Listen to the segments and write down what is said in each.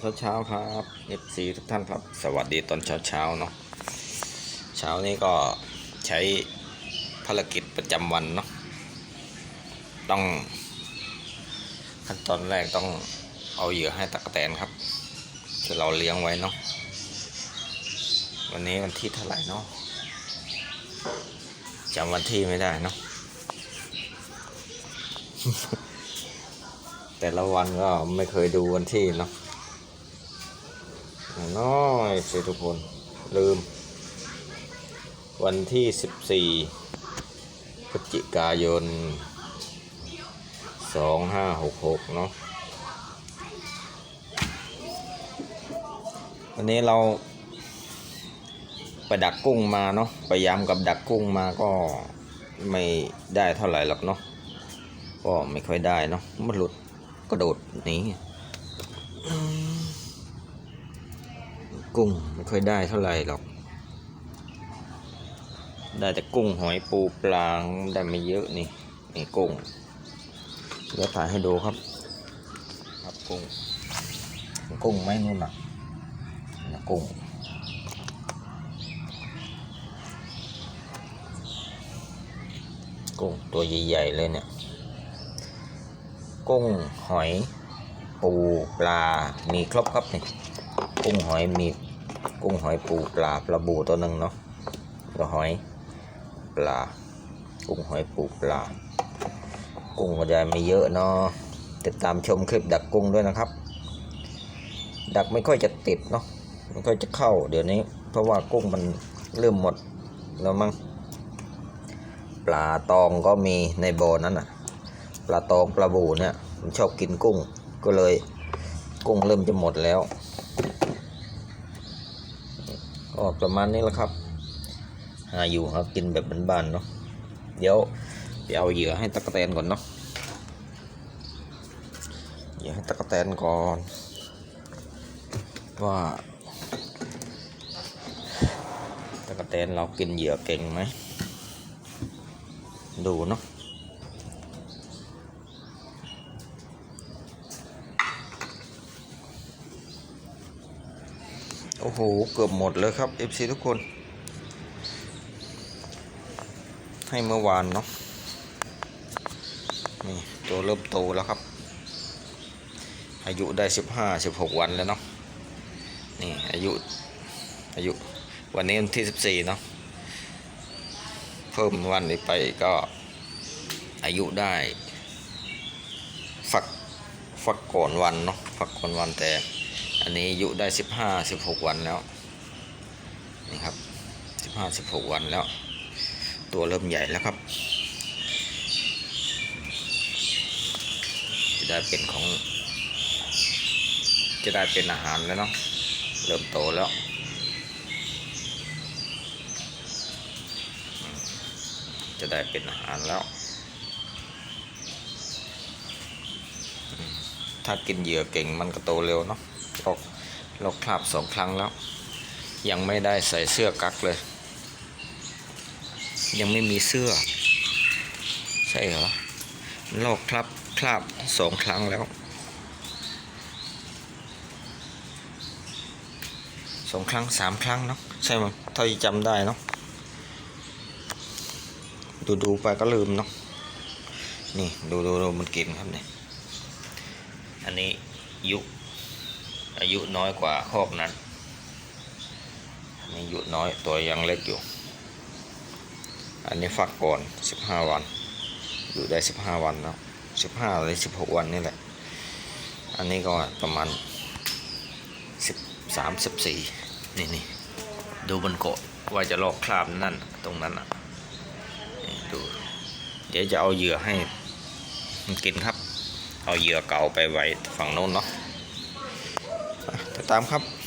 เช้าเช้าๆครับเอฟซีทุกท่านครับ สวัสดีตอนเช้าเช้าๆเนาะเช้านี้ก็ใช้ภารกิจประจำวันเนาะต้อง ขั้นตอนแรกต้องเอาเหยื่อให้ตะกแตนครับ ที่เราเลี้ยงไว้เนาะวันนี้วันที่เท่าไหร่เนาะจำวันที่ไม่ได้เนาะแต่ละวันก็ไม่เคยดูวันที่เนาะ น้อยสิทุกคน ลืม วันที่ 14พฤศจิกายน 2566 เนาะวันนี้เรา ไปดักกุ้งมาเนาะไปยำกับดักกุ้งมาก็ไม่ได้เท่าไหร่หรอกเนาะก็ไม่ค่อยได้เนาะมันหลุดกระโดดหนีอืม กุ้งไม่ค่อยได้เท่าไหร่หรอก ได้แต่กุ้งหอยปูปลาได้ไม่เยอะนี่นี่กุ้งเดี๋ยวถ่ายให้ดูครับ ครับกุ้งกุ้งไม่นู่นน่ะนะกุ้งกุ้งตัวใหญ่ๆเลยเนี่ย กุ้งหอย ปูปลา มีครบครับนี่ กุ้งหอยมีกุ้งหอยปูปลาปลาบูตัวหนึ่งเนาะก็หอยปลา กุ้งหอยปูปลา กุ้งก็จะไม่เยอะเนาะติดตามชมคลิปดักกุ้งด้วยนะครับ ดักไม่ค่อยจะติดเนาะไม่ค่อยจะเข้าเดี๋ยวนี้ เพราะว่ากุ้งมันเริ่มหมดแล้วมั้งปลาตองก็มีในบ่อนั้นน่ะ ปลาตองปลาบูเนี่ยมันชอบกินกุ้งก็เลย กุ้งเริ่มจะหมดแล้ว ก็ประมาณนี้แหละครับ หาอยู่หากินแบบบ้านๆเนาะเดี๋ยวไปเอาเหยื่อให้ตะกแตนก่อนเนาะเหยื่อให้ตะกแตนก่อน ว่าตะกแตนเรากินเหยื่อเก่งไหมดูเนาะ โอ้โห เกือบหมดเลยครับ FC ทุกคน ให้เมื่อวานเนาะ นี่ตัวเริ่มโตแล้วครับ อายุได้สิบห้าสิบหกวันแล้วเนาะ นี่อายุอายุวันนี้วันที่สิบสี่เนาะ เพิ่มวันนี้ไปก็อายุได้ ฝักฝักก่อนวันเนาะฝักก่อนวันแต่ อันนี้อายุได้สิบห้าสิบหกวันแล้วนี่ครับสิบห้าสิบหกวันแล้ว ตัวเริ่มใหญ่แล้วครับ จะได้เป็นของ จะได้เป็นอาหารแล้วเนาะเริ่มโตแล้วจะได้เป็นอาหารแล้ว ถ้ากินเหยื่อเก่งมันก็โตเร็วเนาะ ลอกคราบสองครั้งแล้ว ยังไม่ได้ใส่เสื้อกั๊กเลย ยังไม่มีเสื้อ ใช่เหรอลอกคราบคราบสองครั้งแล้วสองครั้งสามครั้งเนาะใช่ไหมเท่าที่จำได้เนาะดูดูๆไปก็ลืมเนาะนี่ดูดูดูมันกินครับเนี่ยอันนี้ยุ อายุน้อยกว่าคอกนั้นอันนี้อายุน้อยตัวยังเล็กอยู่ อันนี้ฟักก่อนสิบห้าวัน อยู่ได้สิบห้าวันแล้วสิบห้าหรือสิบหกวันนี่แหละ อันนี้ก็ประมาณสิบสามสิบสี่นี่นี่ดูบนโกะว่าจะลอกคราบนั่นตรงนั้นอะดูเดี๋ยวจะเอาเหยื่อให้มันกินครับ เอาเหยื่อเก่าไปไว้ฝั่งโน้นเนาะ ติดตามครับ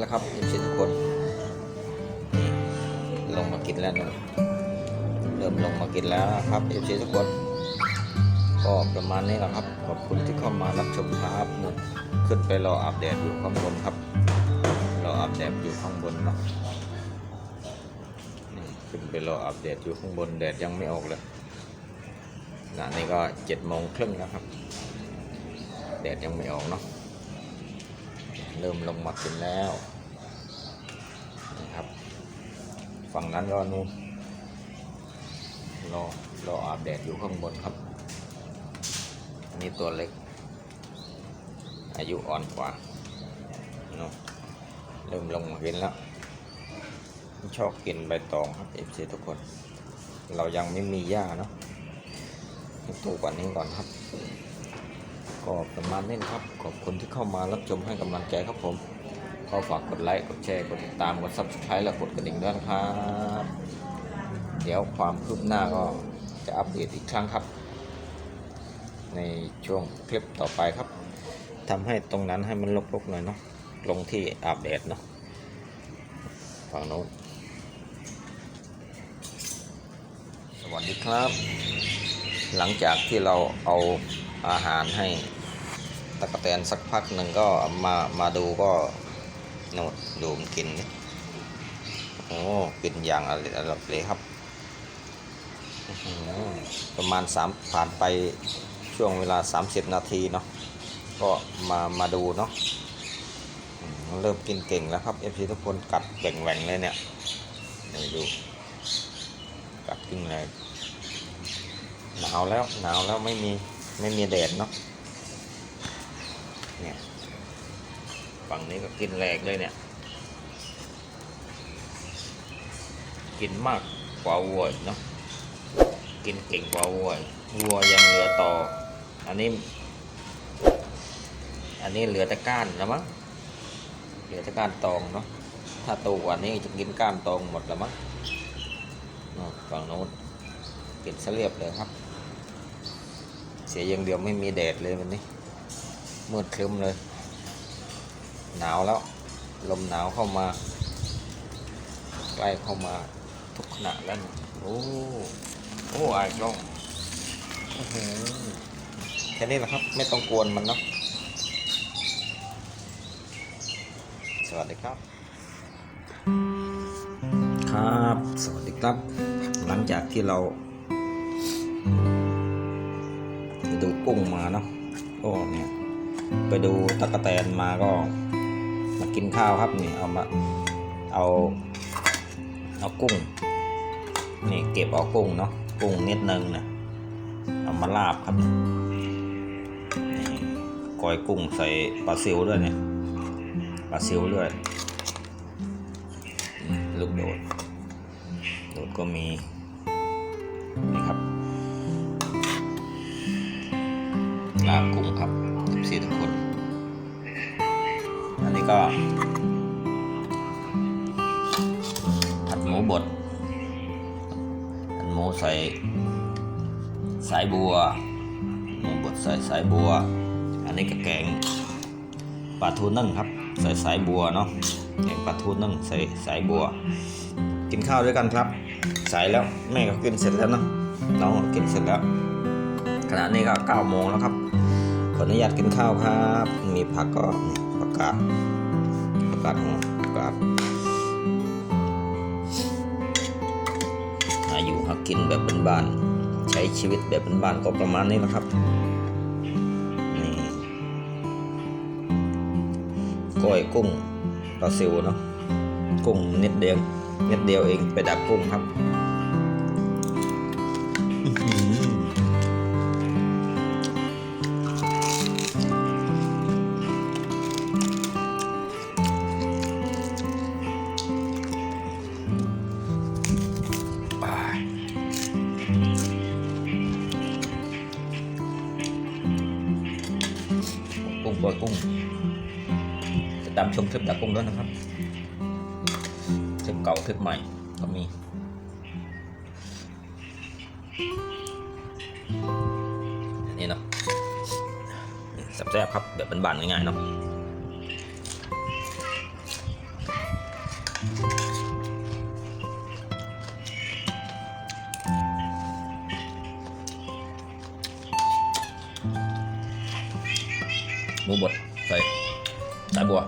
แหละครับเอฟซีทุกคนนี่ลงมากินแล้วนะเริ่มลงมากินแล้วนะครับเอฟซีทุกคน ก็ประมาณนี้แหละครับ ขอบคุณที่เข้ามารับชมครับนขึ้นไปรออาบแดดอยู่ข้างบนครับ รออาบแดดอยู่ข้างบนเนาะนี่ขึ้นไปรออาบแดดอยู่ข้างบนแดดยังไม่ออกเลยขณะนี้ก็เจ็ดโมงครึ่งแล้วครับ แดดยังไม่ออกเนาะ เริ่มลงมากินแล้วนะครับ ฝั่งนั้นก็นู่นรอรออาบแดดอยู่ข้างบนครับ อันนี้ตัวเล็ก อายุอ่อนกว่าเนาะเริ่มลงมากินแล้ว ชอบกินใบตองครับเอฟซีทุกคน เรายังไม่มีหญ้าเนาะให้โตกว่านี้ก่อนครับ ก็ประมาณนี้ครับ ขอบคุณที่เข้ามารับชมให้กำลังใจครับผม ก็ฝากกดไลค์ กดแชร์ กดติดตาม กด subscribe และกดกระดิ่งด้วยนะครับ เดี๋ยวความคืบหน้าก็จะอัปเดตอีกครั้งครับ ในช่วงคลิปต่อไปครับทำให้ตรงนั้นให้มันลกๆหน่อยเนาะ ลงที่อาบแดดเนาะ ฝั่งโน้น สวัสดีครับ หลังจากที่เราเอาอาหารให้ตะกะแตนสักพักหนึ่งก็มามาดูก็ โน่นดูมันกินดิโอ้ กินอย่างอร่อยอร่อยเลยครับ ประมาณสามผ่านไปช่วงเวลา 30 นาทีเนาะ ก็มามาดูเนาะเริ่มกินเก่งแล้วครับเอฟซีทุกคนกัดแหว่งๆเลยเนี่ยนี่ดู กัดกินเลยหนาวแล้วหนาวแล้วไม่มีไม่มีแดดเนาะเนี่ย ฝั่งนี้ก็กินแรงเลยเนี่ย กินมากกว่าวัวเนาะกินเก่งกว่าวัววัวยังเหลือต่อ อันนี้ อันนี้เหลือแต่ก้านแล้วมั้งเหลือแต่ก้านตองเนาะถ้าโตกว่านี้จะกินก้านตองหมดแล้วมั้งฝั่งโน้นกินเสลียบเลยครับ เสียอย่างเดียวไม่มีแดดเลยวันนี้มืดครึ้มเลย หนาวแล้ว ลมหนาวเข้ามา ใกล้เข้ามาทุกขณะแล้วโอ้โอ้อายกล้องแค่นี้แหละครับ ไม่ต้องกวนมันเนาะสวัสดีครับ ครับ สวัสดีครับ หลังจากที่เราไปดูกุ้งมาเนาะก็เนี่ย ไปดูตะกะแตนมาก็ กินข้าวครับนี่เอามาเอาเอากุ้งนี่เก็บเอากุ้งเนาะกุ้งนิดนึงนะเอามาลาบครับนี่ก้อยกุ้งใส่ปลาซิวด้วยเนี่ยปลาซิวด้วยลูกโดดโดดก็มีนี่ครับลาบกุ้งครับสี่ทุกคนอัน ก็ ผัดหมูบดผัดหมูใส่สายบัวหมูบดใส่สายบัว อันนี้ก็แกงปลาทูนึ่งครับ ใส่สายบัวเนาะแกงปลาทูนึ่งใส่สายบัว กินข้าวด้วยกันครับใส่แล้วแม่ก็กินเสร็จแล้วเนาะน้องกินเสร็จแล้วขณะนี้ก็เก้าโมงแล้วครับขออนุญาตกินข้าวครับ มีผักก็นี่ผักกาด กกาดหอมผักกาดอายุหักกินแบบบ้านๆใช้ชีวิตแบบบ้านๆก็ประมาณนี้แหละครับนี่ก้อยกุ้งปลาซิวเนาะกุ้งนิดเดียวนิดเดียวเองไปดักกุ้งครับ บัวกุ้งปล่อยกุ้ง จะตามชมคลิปดักกุ้งด้วยนะครับคลิปเก่าคลิปใหม่ก็มีอันนี้เนาะแซ่บๆครับแบบบานๆง่ายๆเนาะ มูบดใส่สายบัว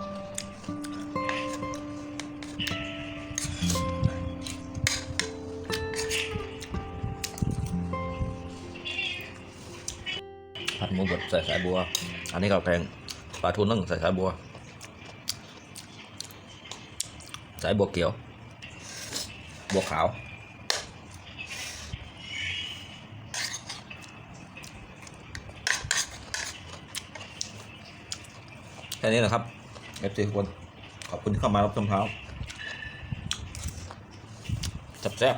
ผัดหมูบดใส่สายบัว อันนี้ก็แกงปลาทูนึ่งใส่สายบัว สายบัวเขียว บัวขาว แค่นี้แหละครับเอฟซีทุกคน ขอบคุณที่เข้ามารับชมเท้าแซ่บ